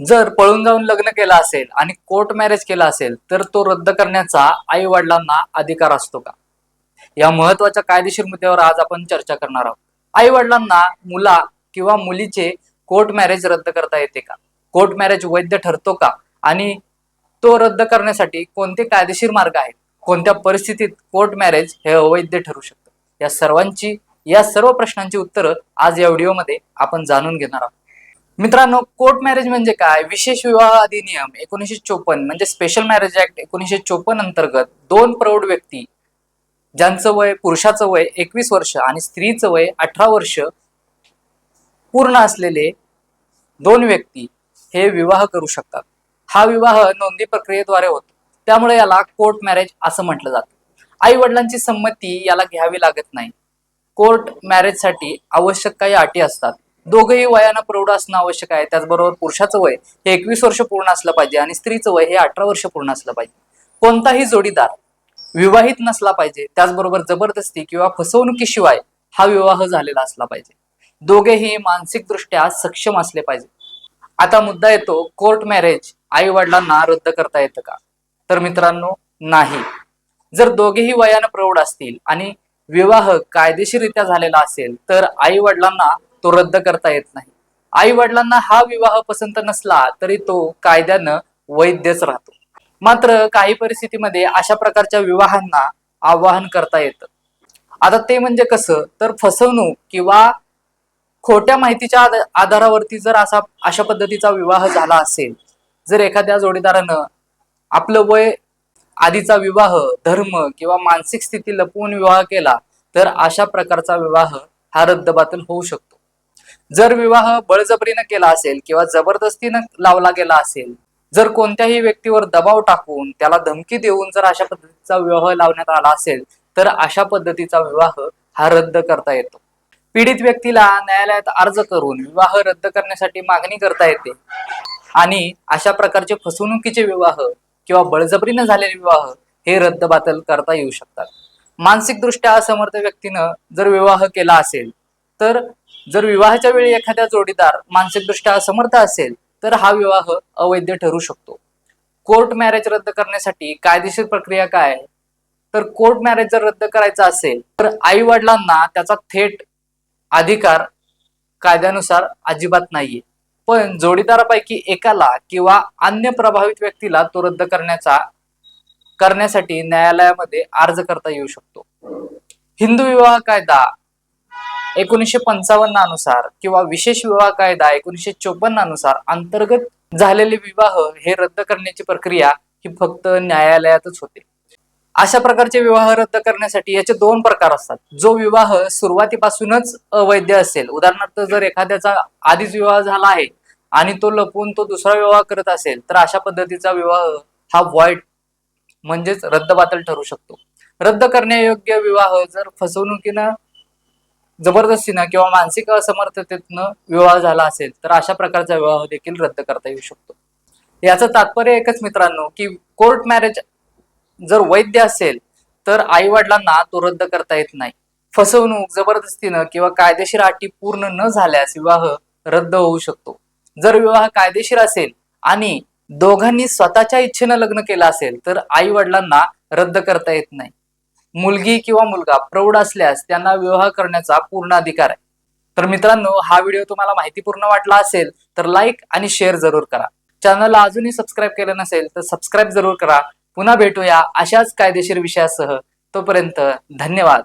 जर पळून जाऊन लग्न केलं असेल आणि कोर्ट मॅरेज केलं असेल तर तो रद्द करण्याचा आई वडिलांना अधिकार असतो का? या महत्त्वाच्या कायदेशीर मुद्द्यावर आज आपण चर्चा करणार आहोत. आई वडिलांना मुला किंवा मुलीचे कोर्ट मॅरेज रद्द करता येते का? कोर्ट मॅरेज वैध ठरतो का? आणि तो रद्द करण्यासाठी कोणते कायदेशीर मार्ग आहेत? कोणत्या परिस्थितीत कोर्ट मॅरेज हे अवैध ठरू शकतं? या सर्वांची या सर्व प्रश्नांची उत्तरं आज या व्हिडिओमध्ये आपण जाणून घेणार आहोत. मित्रांनो कोर्ट मॅरेज म्हणजे काय? विशेष विवाह अधिनियम एकोणीसशे चोपन्न म्हणजे स्पेशल मॅरेज ऍक्ट एकोणीसशे चोपन्न अंतर्गत दोन प्रौढ व्यक्ती ज्यांचं वय पुरुषाचं वय एकवीस वर्ष आणि स्त्रीचं वय अठरा वर्ष पूर्ण असलेले दोन व्यक्ती हे विवाह करू शकतात. हा विवाह नोंदी प्रक्रियेद्वारे होतो. त्यामुळे याला कोर्ट मॅरेज असं म्हटलं जातं. आई वडिलांची संमती याला घ्यावी लागत नाही. कोर्ट मॅरेजसाठी आवश्यक काही अटी असतात. दोघेही वयानं प्रौढ असणं आवश्यक आहे. त्याचबरोबर पुरुषाचं वय हे एकवीस वर्ष पूर्ण असलं पाहिजे आणि स्त्रीचं वय हे अठरा वर्ष पूर्ण असलं पाहिजे. कोणताही जोडीदार विवाहित नसला पाहिजे. त्याचबरोबर जबरदस्ती किंवा फसवणुकीशिवाय हा विवाह झालेला असला पाहिजे. दोघेही मानसिकदृष्ट्या सक्षम असले पाहिजे. आता मुद्दा येतो कोर्ट मॅरेज आई वडिलांना रद्द करता येतं का? तर मित्रांनो नाही. जर दोघेही वयानं प्रौढ असतील आणि विवाह कायदेशीररित्या झालेला असेल तर आई वडिलांना तो रद्द करता येत नाही. आई वडिलांना हा विवाह पसंत नसला तरी तो कायद्यानं वैधच राहतो. मात्र काही परिस्थितीमध्ये अशा प्रकारच्या विवाहांना आवाहन करता येतं. आता ते म्हणजे कसं? तर फसवणूक किंवा खोट्या माहितीच्या आधारावरती जर असा अशा पद्धतीचा विवाह झाला असेल जर एखाद्या जोडीदारानं आपलं वय आधीचा विवाह धर्म किंवा मानसिक स्थिती लपवून विवाह केला तर अशा प्रकारचा विवाह हा रद्दबातल होऊ शकतो. जर विवाह बळजबरीनं केला असेल किंवा जबरदस्तीनं लावला गेला असेल जर कोणत्याही व्यक्तीवर दबाव टाकून त्याला धमकी देऊन जर अशा पद्धतीचा विवाह लावण्यात आला असेल तर अशा पद्धतीचा विवाह हा रद्द करता येतो. पीडित व्यक्तीला न्यायालयात अर्ज करून विवाह रद्द करण्यासाठी मागणी करता येते. आणि अशा प्रकारचे फसवणुकीचे विवाह किंवा बळजबरीनं झालेले विवाह हे रद्दबातल करता येऊ शकतात. मानसिकदृष्ट्या असमर्थ व्यक्तीनं जर विवाह केला असेल तर जर विवाहाच्या वेळी एखाद्या जोडीदार मानसिकदृष्ट्या असमर्थ असेल तर हा विवाह अवैध ठरू शकतो. कोर्ट मॅरेज रद्द करण्यासाठी कायदेशीर प्रक्रिया काय आहे? तर कोर्ट मॅरेज जर रद्द करायचा असेल तर आई वडिलांना त्याचा थेट अधिकार कायद्यानुसार अजिबात नाहीये. पण जोडीदारापैकी एकाला किंवा अन्य प्रभावित व्यक्तीला तो रद्द करण्याचा करण्यासाठी न्यायालयामध्ये अर्ज करता येऊ शकतो. हिंदू विवाह कायदा एकोणीसशे पंचावन्न अनुसार किंवा विशेष विवाह कायदा एकोणीसशे चोपन्न अनुसार अंतर्गत झालेले विवाह हे रद्द करण्याची प्रक्रिया ही फक्त न्यायालयातच होते. अशा प्रकारचे विवाह रद्द करण्यासाठी याचे दोन प्रकार असतात. जो विवाह सुरुवातीपासूनच अवैध असेल उदाहरणार्थ जर एखाद्याचा आधीच विवाह झाला आहे आणि तो लपवून तो दुसरा विवाह करत असेल तर अशा पद्धतीचा विवाह हा वॉइड म्हणजेच रद्दबातल ठरू शकतो. रद्द करण्यायोग्य विवाह जर फसवणुकीनं जबरदस्तीनं किंवा मानसिक असमर्थतेतनं विवाह झाला असेल तर अशा प्रकारचा विवाह देखील रद्द करता येऊ शकतो. याचं तात्पर्य एकच मित्रांनो की कोर्ट मॅरेज जर वैद्य असेल तर आई वडिलांना तो रद्द करता येत नाही. फसवणूक जबरदस्तीनं किंवा कायदेशीर अटी पूर्ण न झाल्यास विवाह रद्द होऊ शकतो. जर विवाह कायदेशीर असेल आणि दोघांनी स्वतःच्या इच्छेनं लग्न केलं असेल तर आई वडिलांना रद्द करता येत नाही. मुलगी किंवा मुलगा प्रौढ असल्यास त्यांना विवाह करण्याचा पूर्ण अधिकार आहे. तर मित्रांनो हा व्हिडिओ तुम्हाला माहितीपूर्ण वाटला असेल तर लाईक आणि शेअर जरूर करा. चॅनलला अजूनही सबस्क्राईब केलं नसेल तर सबस्क्राईब जरूर करा. पुन्हा भेटूया अशाच कायदेशीर विषयासह. तोपर्यंत धन्यवाद.